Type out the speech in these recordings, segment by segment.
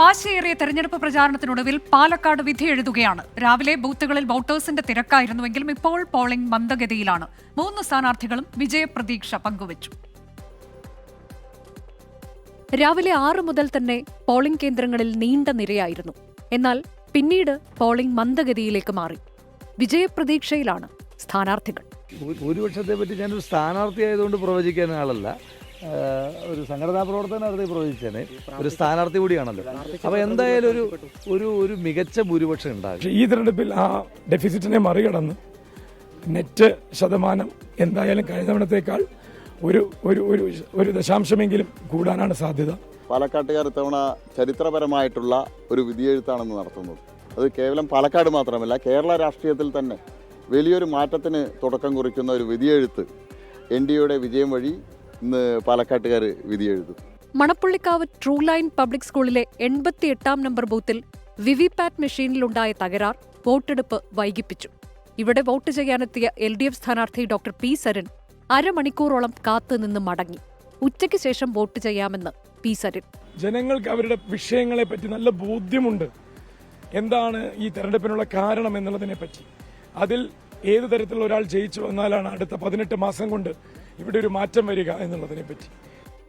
വാശിയേറിയ തെരഞ്ഞെടുപ്പ് പ്രചാരണത്തിനൊടുവിൽ പാലക്കാട് വിധി എഴുതുകയാണ്. രാവിലെ ബൂത്തുകളിൽ വോട്ടേഴ്സിന്റെ തിരക്കായിരുന്നുവെങ്കിലും ഇപ്പോൾ പോളിംഗ് മന്ദഗതിയിലാണ്. മൂന്ന് സ്ഥാനാർത്ഥികളും വിജയപ്രതീക്ഷ പങ്കുവച്ചു. രാവിലെ ആറ് മുതൽ തന്നെ പോളിംഗ് കേന്ദ്രങ്ങളിൽ നീണ്ട നിരയായിരുന്നു. എന്നാൽ പിന്നീട് പോളിംഗ് മന്ദഗതിയിലേക്ക് മാറി. വിജയപ്രതീക്ഷയിലാണ് സ്ഥാനാർത്ഥികൾ. ഭൂരിപക്ഷത്തെ പറ്റി ഞാനൊരു സ്ഥാനാർത്ഥി ആയതുകൊണ്ട് പ്രവചിക്കാൻ ആളല്ല. ഒരു സംഘടനാ പ്രവർത്തനം അടുത്ത് പ്രവചിച്ചേനെ. ഒരു സ്ഥാനാർത്ഥി കൂടിയാണല്ലോ. അപ്പോൾ എന്തായാലും ഒരു ഒരു ഒരു മികച്ച ഭൂരിപക്ഷം ഉണ്ടാകും. ഈ തെരഞ്ഞെടുപ്പിൽ ആ ഡെഫിസിറ്റിനെ മറികടന്ന് നെറ്റ് ശതമാനം എന്തായാലും കഴിഞ്ഞ തവണത്തേക്കാൾ ഒരു ഒരു ഒരു ഒരു ദശാംശമെങ്കിലും കൂടാനാണ് സാധ്യത. പാലക്കാട്ടുകാർ ഇത്തവണ ചരിത്രപരമായിട്ടുള്ള ഒരു വിധിയെഴുത്താണെന്ന് നടത്തുന്നത് അത് കേവലം പാലക്കാട് മാത്രമല്ല കേരള രാഷ്ട്രീയത്തിൽ തന്നെ വലിയൊരു മാറ്റത്തിന് തുടക്കം കുറിക്കുന്ന ഒരു വിധിയെഴുത്ത് എൻ ഡി എയുടെ വിജയം വഴി ഇന്ന് പാലക്കാട്ടുകാർ വിധിയെഴുതും മണപ്പുള്ളിക്കാവ് ട്രൂ ലൈൻ പബ്ലിക് സ്കൂളിലെ എൺപത്തി എട്ടാം നമ്പർ ബൂത്തിൽ വിവിപാറ്റ് മെഷീനിലുണ്ടായ തകരാർ വോട്ടെടുപ്പ് വൈകിപ്പിച്ചു. ഇവിടെ വോട്ട് ചെയ്യാനെത്തിയ എൽ ഡി എഫ് സ്ഥാനാർത്ഥി ഡോക്ടർ പി. സരൻ അരമണിക്കൂറോളം കാത്തുനിന്ന് മടങ്ങി. ഉച്ചയ്ക്ക് ശേഷം വോട്ട് ചെയ്യാമെന്ന് പി. സരൻ. ജനങ്ങൾക്ക് അവരുടെ വിഷയങ്ങളെ പറ്റി നല്ല ബോധ്യമുണ്ട്. എന്താണ് ഈ തെരഞ്ഞെടുപ്പിനുള്ള കാരണം എന്നുള്ളതിനെ പറ്റി അതിൽ ഏത് തരത്തിലുള്ള ഒരാൾ ജയിച്ചു വന്നാലാണ് അടുത്ത പതിനെട്ട് മാസം കൊണ്ട് ഇവിടെ ഒരു മാറ്റം വരിക എന്നുള്ളതിനെ പറ്റി.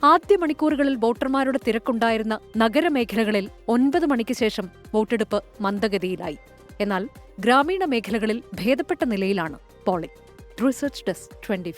ആദ്യ മണിക്കൂറുകളിൽ വോട്ടർമാരുടെ തിരക്കുണ്ടായിരുന്ന നഗരമേഖലകളിൽ ഒൻപത് മണിക്ക് ശേഷം വോട്ടെടുപ്പ് മന്ദഗതിയിലായി. എന്നാൽ ഗ്രാമീണ മേഖലകളിൽ ഭേദപ്പെട്ട നിലയിലാണ് പോളിംഗ്. Research desk twenty